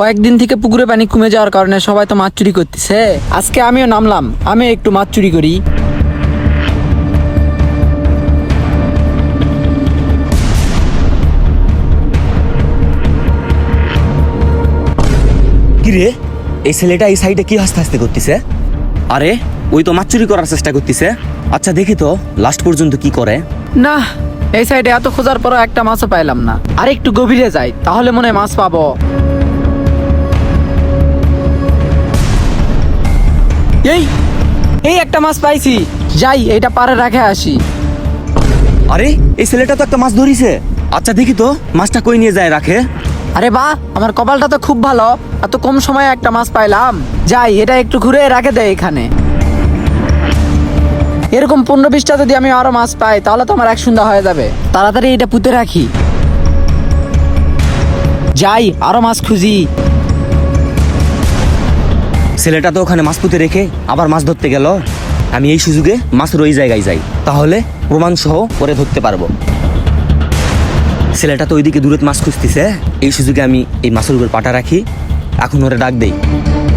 কয়েকদিন থেকে পুকুরে পানি কমে যাওয়ার কারণে সবাই তো মাছ চুরি করতেছে। আজকে আমিও নামলাম আমি একটু মাছ চুরি করি। কি রে এই ছেলেটা এই সাইডে কি হাসতে হাসতে করতেছে? আরে ওই তো মাছ চুরি করার চেষ্টা করতেছে। আচ্ছা দেখি তো লাস্ট পর্যন্ত কি করে? না এই সাইডে এত খোঁজার পরও একটা মাছও পাইলাম না। আর একটু গভীরে যাই তাহলে মনে হয় মাছ পাবো। এই এই একটা মাছ পাইছি। যাই এটা পারে রাখে আসি। আরে এই ছেলেটা তো একটা মাছ ধরিছে। আচ্ছা দেখি তো মাছটা কই নিয়ে যায় রাখে? আরে বা আমার কপালটা তো খুব ভালো এত কম সময়ে একটা মাছ পাইলাম। যাই এটা একটু ঘুরে রাখে দেয় এখানে। এরকম পনেরো বিশটা যদি আমি আরও মাছ পাই তাহলে তো আমার এক সন্ধ্যা হয়ে যাবে। তাড়াতাড়ি এটা পুঁতে রাখি। যাই আরও মাছ খুঁজি। ছেলেটা তো ওখানে মাছ পুঁতে রেখে আবার মাছ ধরতে গেল। আমি এই সুযোগে মাছ রই জায়গায় যাই। তাহলে প্রমাণ সহ পরে ধরতে পারব। ছেলেটা তো ওইদিকে দূরে মাছ খুঁজতেছে। এই সুযোগে আমি এই মাছের উপর পাটা রাখি। এখন ওরা ডাক দেই